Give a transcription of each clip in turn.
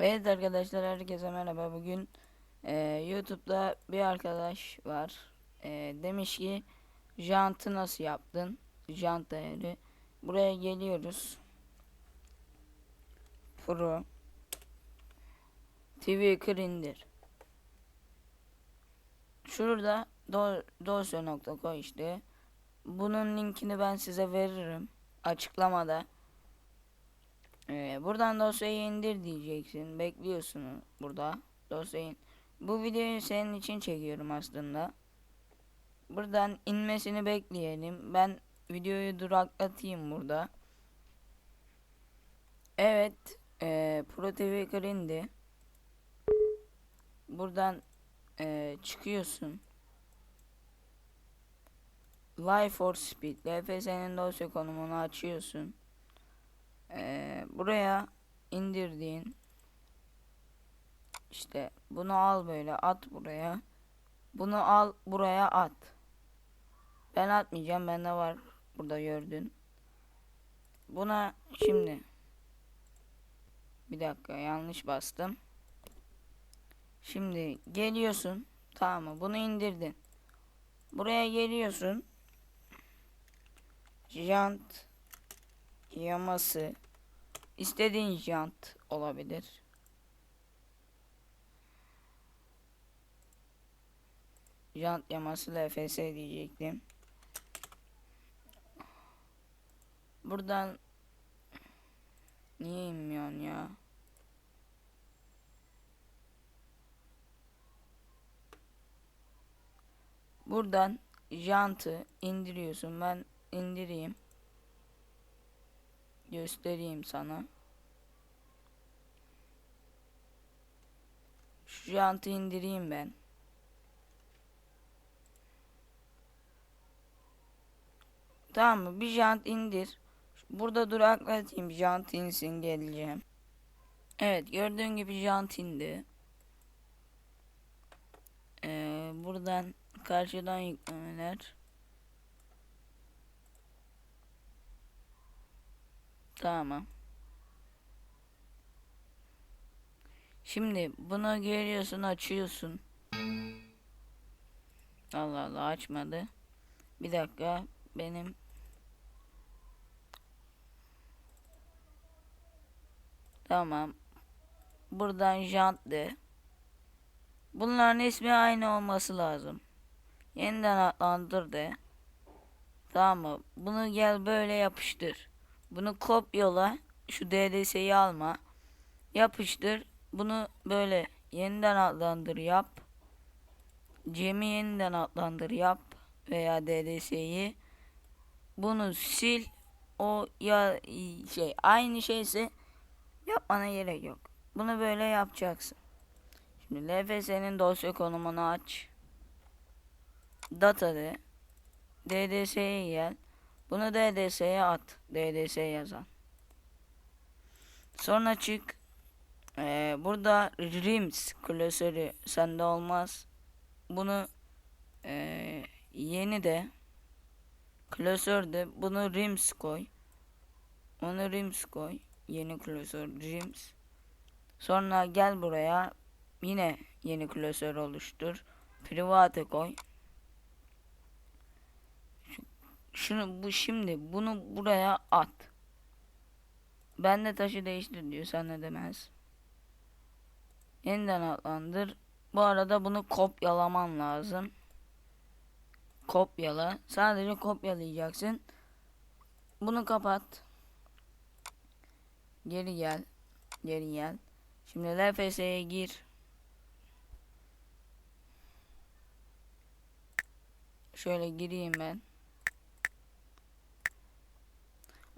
Evet arkadaşlar herkese merhaba. Bugün e, YouTube'da bir arkadaş var. E, demiş ki jantı nasıl yaptın? Jant ayarı. Buraya geliyoruz. Pro kır indir. Şurada do dosya.co işte. Bunun linkini ben size veririm. Açıklamada. Ee, buradan dosyayı indir diyeceksin. Bekliyorsun burada dosyayı. Bu videoyu senin için çekiyorum aslında. Buradan inmesini bekleyelim. Ben videoyu duraklatayım burada. Evet. E, Pro TV indi. Buradan e, çıkıyorsun. Life for Speed. LFS'nin dosya konumunu açıyorsun. Buraya indirdiğin işte bunu al böyle at buraya. Bunu al buraya at. Ben atmayacağım. Bende var. Burada gördün. Buna şimdi bir dakika yanlış bastım. Şimdi geliyorsun. Tamam mı? Bunu indirdin. Buraya geliyorsun. Jant yaması istediğin jant olabilir. Jant yaması LFS diyecektim. Buradan niye inmiyorsun ya? Buradan jantı indiriyorsun. Ben indireyim. Göstereyim sana. Şu jantı indireyim ben. Tamam mı? Bir jant indir. Burada duraklatayım. Jant insin geleceğim. Evet gördüğün gibi jant indi. Ee, buradan karşıdan yüklemeler. Tamam. Şimdi bunu görüyorsun açıyorsun. Allah Allah açmadı. Bir dakika benim Tamam. Buradan jant de. Bunların ismi aynı olması lazım. Yeniden adlandır de. Tamam mı? Bunu gel böyle yapıştır. Bunu kopyala. Şu DDS'yi alma. Yapıştır. Bunu böyle yeniden adlandır yap. Cem'i yeniden adlandır yap. Veya DDS'yi. Bunu sil. O ya şey aynı şeyse yapmana gerek yok. Bunu böyle yapacaksın. Şimdi LFS'nin dosya konumunu aç. Data de. DDS'ye gel. Bunu DDS'ye at. DDS yazan. Sonra çık. Ee, burada RIMS klasörü sende olmaz. Bunu ee, yeni de klasörde bunu RIMS koy. Onu RIMS koy. Yeni klasör RIMS. Sonra gel buraya. Yine yeni klasör oluştur. Private koy. Şunu bu şimdi bunu buraya at. Ben de taşı değiştir diyor. Sen ne demez. Yeniden adlandır. Bu arada bunu kopyalaman lazım. Kopyala. Sadece kopyalayacaksın. Bunu kapat. Geri gel. Geri gel. Şimdi LFS'ye gir. Şöyle gireyim ben.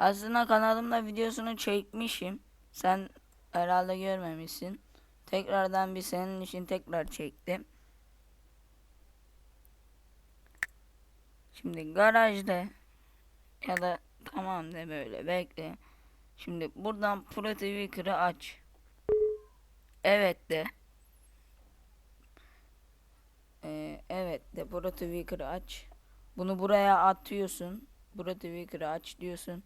Aslında kanalımda videosunu çekmişim. Sen herhalde görmemişsin. Tekrardan bir senin için tekrar çektim. Şimdi garajda ya da tamam de böyle bekle. Şimdi buradan Pro TV kırı aç. Evet de. Ee, evet de Pro TV kırı aç. Bunu buraya atıyorsun. Pro TV kırı aç diyorsun.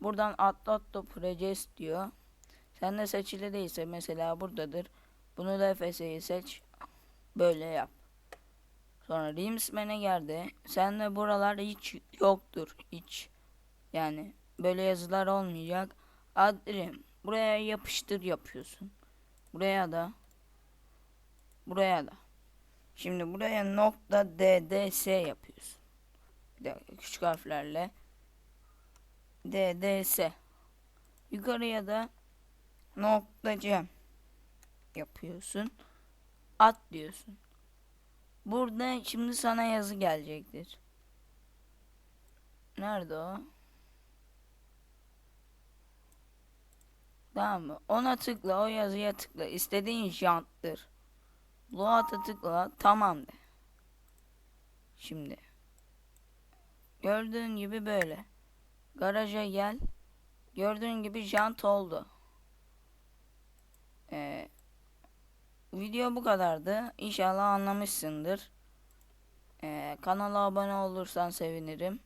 Buradan atlat project diyor. Sen de seçili değilse mesela buradadır. Bunu LFS'yi seç. Böyle yap. Sonra Rimsman'e geldi. Sen de buralar hiç yoktur. Hiç. Yani böyle yazılar olmayacak. Adrim. Buraya yapıştır yapıyorsun. Buraya da. Buraya da. Şimdi buraya nokta DDS yapıyorsun. Bir dakika küçük harflerle. DDS. Yukarıya da nokta cem yapıyorsun. At diyorsun. Burada şimdi sana yazı gelecektir. Nerede o? Tamam mı? Ona tıkla, o yazıya tıkla. İstediğin janttır. Load'a tıkla, tamam de. Şimdi. Gördüğün gibi böyle. Garaja gel. Gördüğün gibi jant oldu. Ee, video bu kadardı. İnşallah anlamışsındır. Ee, kanala abone olursan sevinirim.